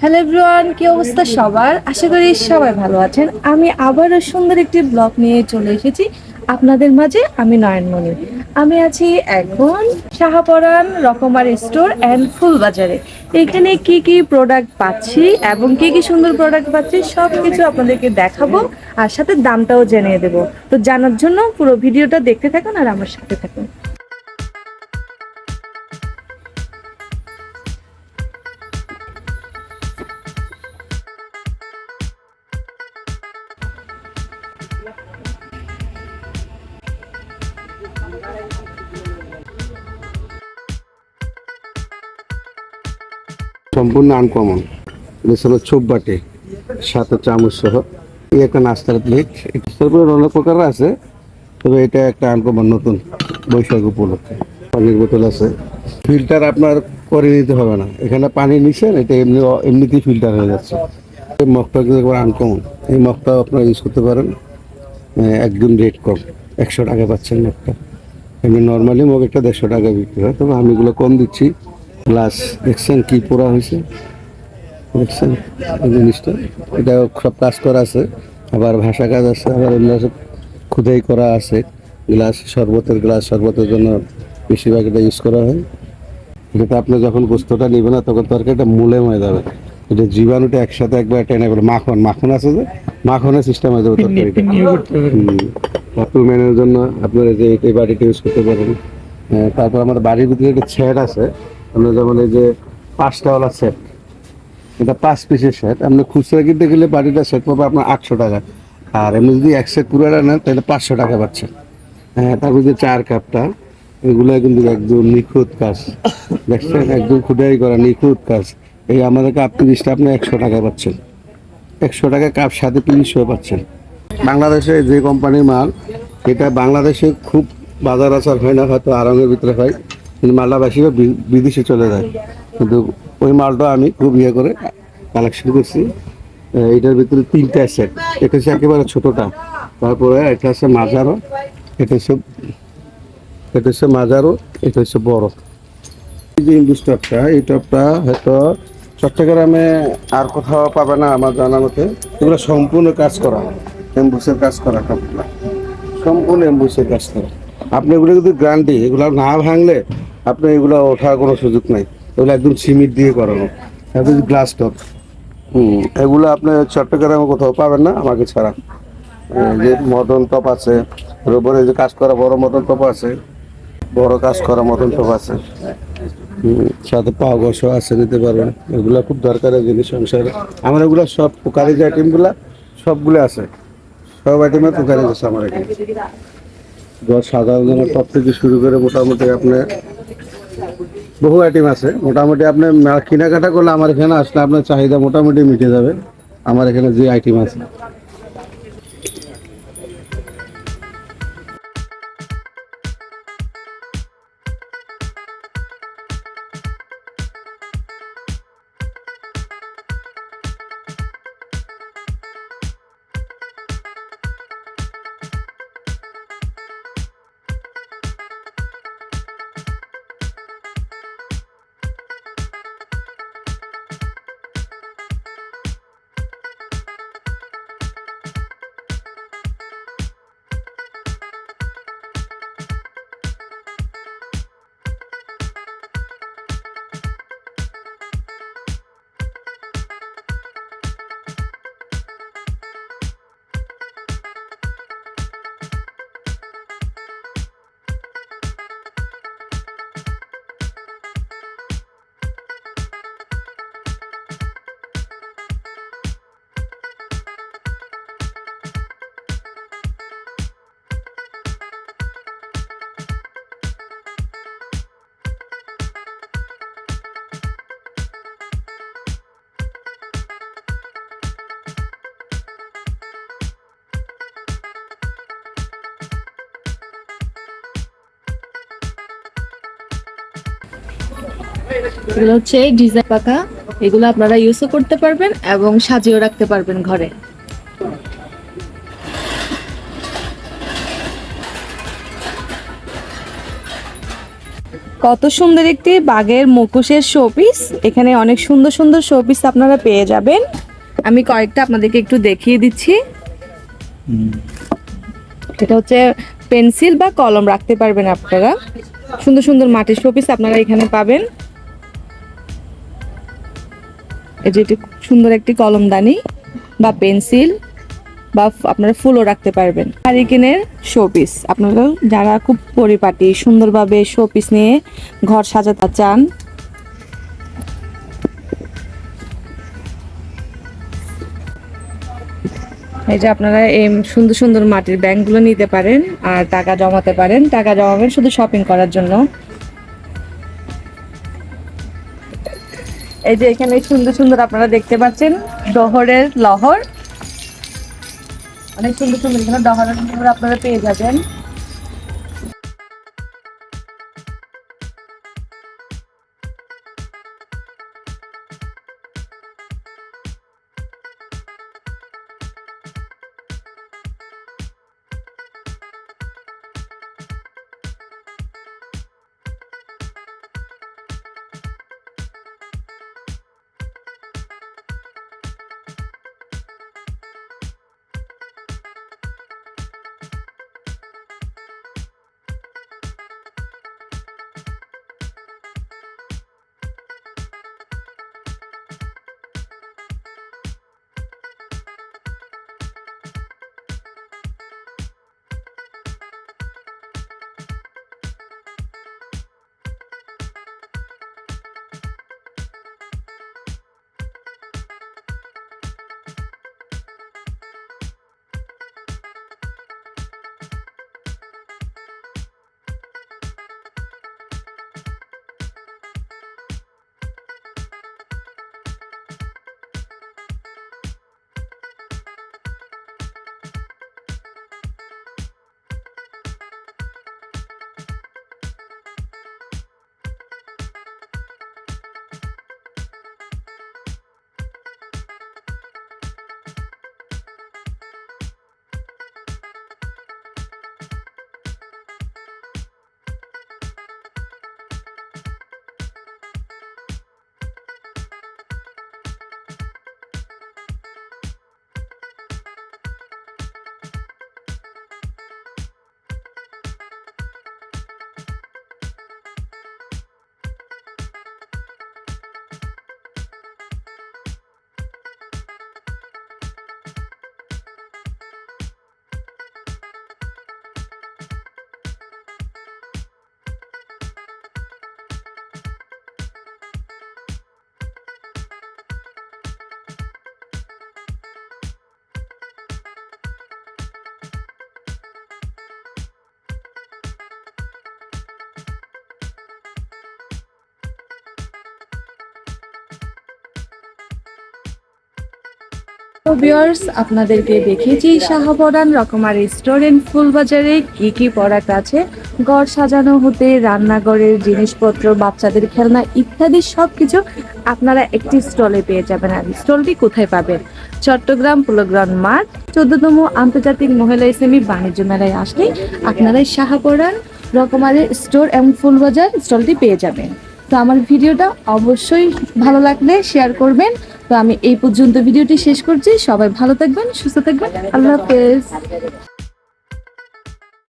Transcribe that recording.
Hello everyone কি অবস্থা সবার? আশা করি সবাই ভালো আছেন। আমি আবারও সুন্দর একটি ব্লগ নিয়ে চলে এসেছি। আপনাদের মাঝে আমি নয়নমণি। আমি আছি এখন শাহাপরান রকমার স্টোর অ্যান্ড ফুল বাজারে এখানে কি কি প্রোডাক্ট পাচ্ছি এবং কি কি সুন্দর প্রোডাক্ট পাচ্ছি সব কিছু আপনাদেরকে দেখাবো আর সাথে দামটাও জানিয়ে দেবো। তো জানার জন্য পুরো ভিডিওটা দেখতে থাকুন আর আমার সাথে থাকুন। সম্পূর্ণ আনকমন এটা ছোপ বাটে সাথে চামচ সহ। এই একটা নাস্তার প্লেট তারপরে অনেক প্রকার আছে, তবে এটা একটা আনকমন নতুন বৈশাখ উপলক্ষে। পানির বোতল আছে। ফিল্টার আপনার করে নিতে হবে না। এখানে পানি নিচ্ছেন এটা এমনি এমনিতেই ফিল্টার হয়ে যাচ্ছে। এই মগটা কিন্তু আনকমন এই মগটাও আপনারা ইউজ করতে পারেন। একদম রেট কম। একশো টাকা পাচ্ছেন একটা। এমনি নর্মালি মগ একটা দেড়শো টাকা বিক্রি হয়, তবে আমি এগুলো কম দিচ্ছি। প্লাস দেখছেন কী পোড়া হয়েছে? দেখছেন এই জিনিসটা? এটা সব কাজ করা আছে, আবার ভাষা কাজ আছে, আবার আছে খুদাই করা আছে। গ্লাস, শরবতের গ্লাস, শরবতের জন্য বেশিরভাগ এটা ইউজ করা হয়। এটাতে আপনি যখন গোস্তটা নেবেন না, তখন তরকারিটা মূলে হয়ে যাবে এটা জীবাণুটা একসাথে একবার টেনে মাখন মাখন আছে যে? মাখনের সিস্টেম হয়ে যাবে তরকারিটা বাথরুমের জন্য আপনারা যে এই বাড়িটা ইউজ করতে পারেন। তারপর আমার বাড়ির ভিতরে একটা সেট আছে। আপনার যেমন এই যে পাঁচটাওয়ালা সেট এটা পাঁচ পিসের সেট আপনি খুচরা কিনতে গেলে বাড়িটা সেট পাবে আপনার আটশো টাকা। আর এমনি যদি এক সেট পুরোটা নেন তাহলে পাঁচশো টাকা পাচ্ছেন হ্যাঁ তারপর যে চার কাপটা এগুলো কিন্তু একদম নিখুঁত কাজ। দেখছেন? একদম খুদাই করা নিখুঁত কাজ। এই আমাদের কাপ তিরিশটা আপনি একশো টাকা পাচ্ছেন। একশো টাকা কাপ সাথে তিরিশশো পাচ্ছেন। বাংলাদেশে যে কোম্পানির মাল, এটা বাংলাদেশে খুব বাজার আচার হয় না, হয়তো আরামের ভিতরে হয়, কিন্তু মালটা বেশিরভাগ বিদেশে চলে যায়। কিন্তু ওই মালটা আমি খুব ইয়ে করে কালেকশন করছি। এটার ভিতরে তিনটা সেট এটা হচ্ছে একেবারে ছোটোটা, তারপরে এটা হচ্ছে মাজারও এটা হচ্ছে এটা হচ্ছে মাজারও এটা হচ্ছে বড়। যে ইন্দু স্টপটা এই টপটা হয়তো চট্টগ্রামে আর কোথাও পাবে না আমার জানা মতে। এগুলো সম্পূর্ণ কাজ করা। এম্বুসের কাজ করা সম্পূর্ণ এম্বুসের কাজ করা। আপনি এগুলো যদি গ্রান্ডি, এগুলো না ভাঙলে আপনি এগুলো ওঠার কোনো সুযোগ নাই। এগুলো একদম সিমিট দিয়ে করানো। একদম গ্লাস টপ। হুম, এগুলো আপনি চট্টগ্রামে কোথাও পাবেন না, আমাকে ছাড়া। যে মদন টপ আছে রোবরে যে কাজ করা বড় মদন টপ আছে, বড় কাজ করা মদন টপ আছে। সাথে পাও গসও আছে, নিতে পারবেন। এগুলো খুব দরকারের জিনিস, সংসারে। আমার এগুলো সব কুকারিজ আইটেমগুলা সবগুলো আছে। সব আইটেমের কুকারিজ আছে আমার এখানে। ঘর সাধারণ টপ থেকে শুরু করে মোটামুটি আপনার বহু আইটেম আছে। মোটামুটি আপনি কেনাকাটা করলে আমার এখানে আসলে আপনার চাহিদা মোটামুটি মিটে যাবে। আমার এখানে যে আইটেম আছে। এগুলো হচ্ছে ডিজাইন পাকা। এগুলো আপনারা ইউজও করতে পারবেন এবং সাজিয়েও রাখতে পারবেন ঘরে। কত সুন্দর একটি বাঘের মুখোশের শোপিস এখানে অনেক সুন্দর সুন্দর শোপিস আপনারা পেয়ে যাবেন। আমি কয়েকটা আপনাদেরকে একটু দেখিয়ে দিচ্ছি। এটা হচ্ছে পেন্সিল বা কলম রাখতে পারবেন আপনারা। সুন্দর সুন্দর মাটির শোপিস আপনারা এখানে পাবেন। এই যে এটি সুন্দর একটি কলমদানি বা পেন্সিল বা আপনারা ফুলও রাখতে পারবেন। হারিকেনের শোপিস আপনারা যারা খুব পরিপাটি, সুন্দরভাবে শোপিস নিয়ে ঘর সাজাতে চান, এই যে আপনারা এই সুন্দর সুন্দর মাটির ব্যাংকগুলো নিতে পারেন আর টাকা জমাতে পারেন। টাকা জমাবেন শুধু শপিং করার জন্য। এই যে এখানে সুন্দর সুন্দর আপনারা দেখতে পাচ্ছেন ডহরের লহর। অনেক সুন্দর সুন্দর এখানে ডহরের আপনারা পেয়ে যাবেন। ভিউয়ার্স আপনাদেরকে দেখিয়েছি রকমার রেস্টুরেন্ট ফুলবাজারে কি কি প্রোডাক্ট আছে। ঘর সাজানো হতে, রান্নাঘরের জিনিসপত্র, বাচ্চাদের খেলনা ইত্যাদি সবকিছু আপনারা একটি স্টলে পেয়ে যাবেন। আর স্টলটি কোথায় পাবেন? চট্টগ্রাম পোলোগ্রাউন্ড মাঠ চোদ্দতম আন্তর্জাতিক মহিলা ইসলামী বাণিজ্য মেলায় আসলে আপনারা শাহপরান রকমারের স্টোর এবং ফুলবাজার স্টলটি পেয়ে যাবেন। তো আমার ভিডিওটা অবশ্যই ভালো লাগলে শেয়ার করবেন। তো আমি এই পর্যন্ত ভিডিওটি শেষ করছি। সবাই ভালো থাকবেন সুস্থ থাকবেন। আল্লাহ হাফেজ।